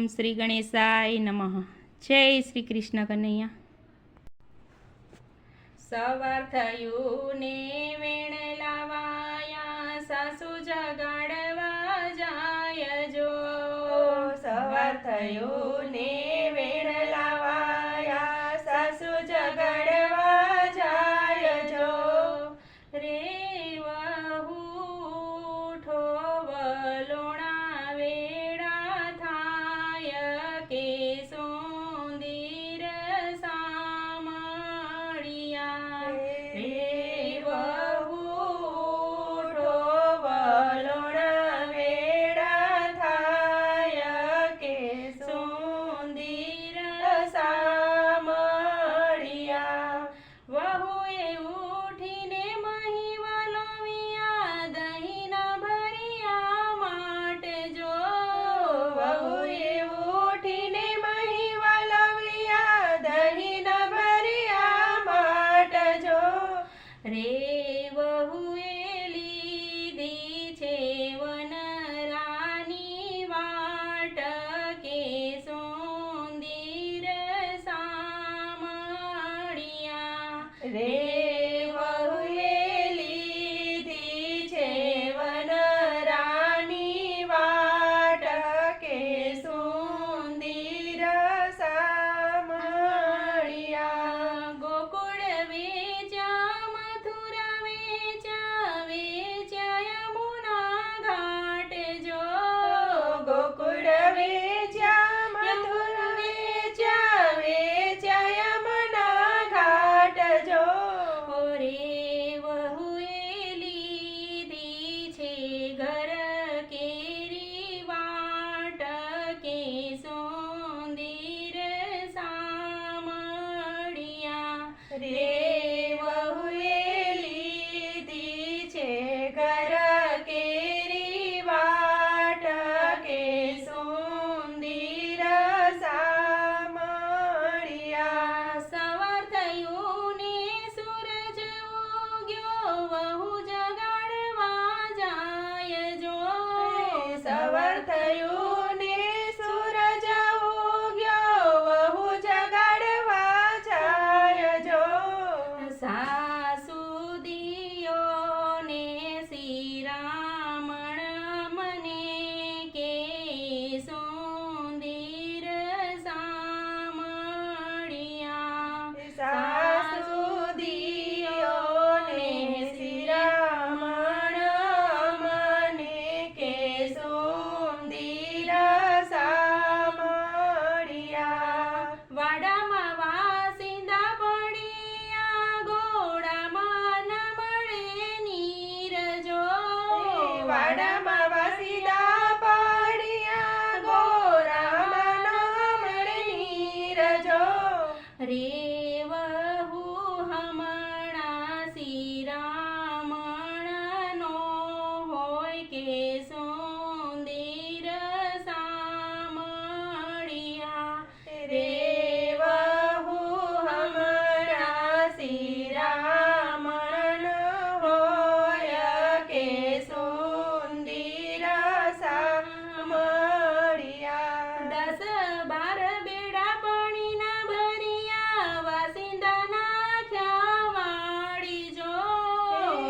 ઓમ શ્રી ગણેશાય નમઃ. જય શ્રી કૃષ્ણ કનૈયા. સવાર થયું ને વેણ લાવાયા સાસુ જગાડવા જાય જો. સવાર થયું ને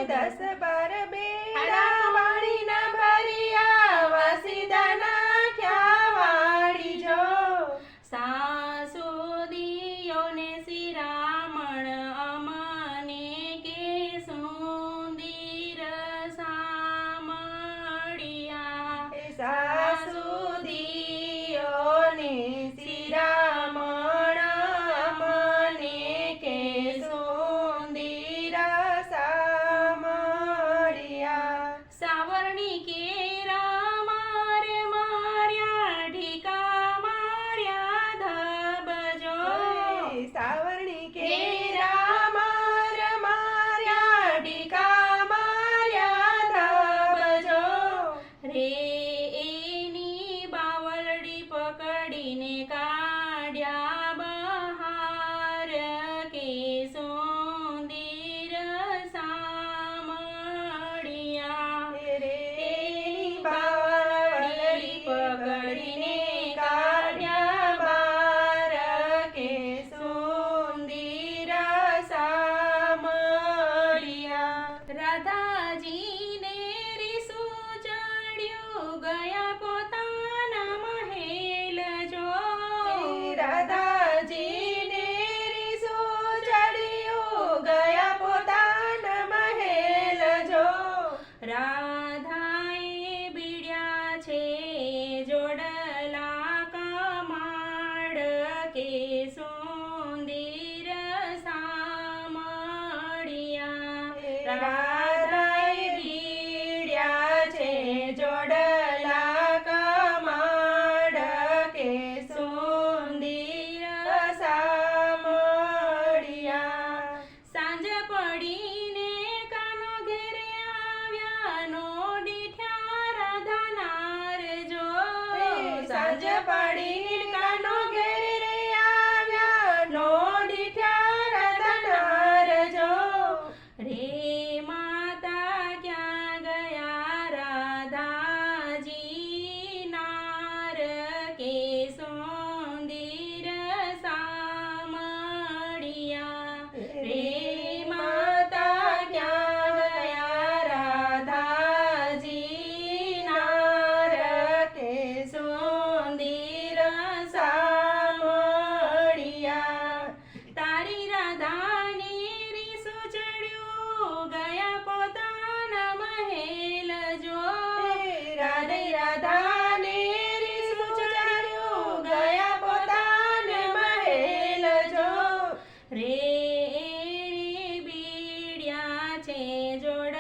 Me dá essa barba, કે સુંદીર સામળિયા રાધાય ગીડ્યા છે જોડલા કમાડ કે સુંદીર સામળિયા સાંજ પડીને કાનો ઘેરે આવ્યા નો ડીઠ્યા રાધા પડી છે જોડ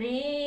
Three.